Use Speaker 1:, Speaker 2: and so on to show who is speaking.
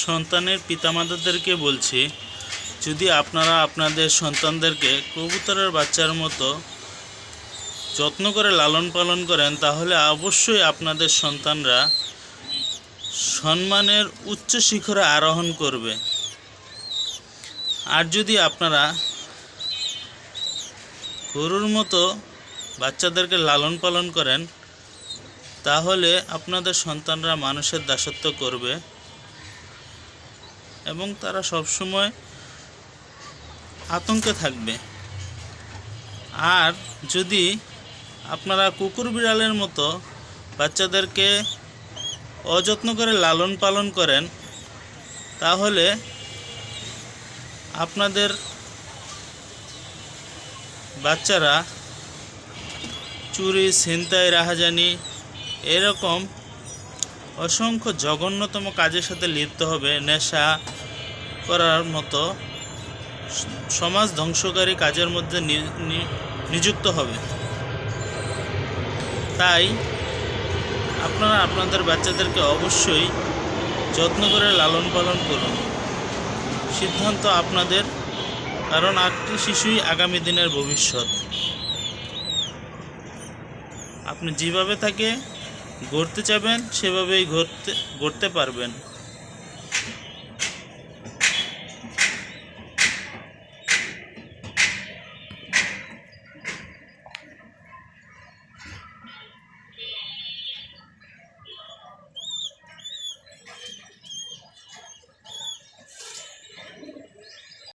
Speaker 1: সন্তানের পিতামাতাদেরকে বলছি, যদি আপনারা আপনাদের সন্তানদেরকে কবুতরের বাচ্চার মতো যত্ন করে লালন পালন করেন, তাহলে অবশ্যই আপনাদের সন্তানরা সম্মানের উচ্চ শিখরে আরোহণ করবে। আর যদি আপনারা গরুর মতো বাচ্চাদেরকে লালন পালন করেন, তাহলে আপনাদের সন্তানরা মানুষের দাসত্ব করবে। এবং তারা সবসময় আতঙ্কে থাকবে। আর যদি আপনারা কুকুর বিড়ালের মতো বাচ্চাদেরকে অযত্ন করে লালন পালন করেন, তাহলে আপনাদের বাচ্চারা চুরি, ছিনতাই, রাহাজানি এরকম অসংখ্য জঘন্যতম কাজের সাথে লিপ্ত হবে নেশা করার মতো সমাজ ধ্বংসকারী কাজের মধ্যে নিযুক্ত হবে। তাই আপনারা আপনাদের বাচ্চাদেরকে অবশ্যই যত্ন করে লালন পালন করুন। সিদ্ধান্ত আপনাদের, কারণ আটটি শিশুই আগামী দিনের ভবিষ্যৎ। আপনি যেভাবে তাকে গড়তে চাবেন সেভাবেই ঘুরতে ঘুরতে পারবেন।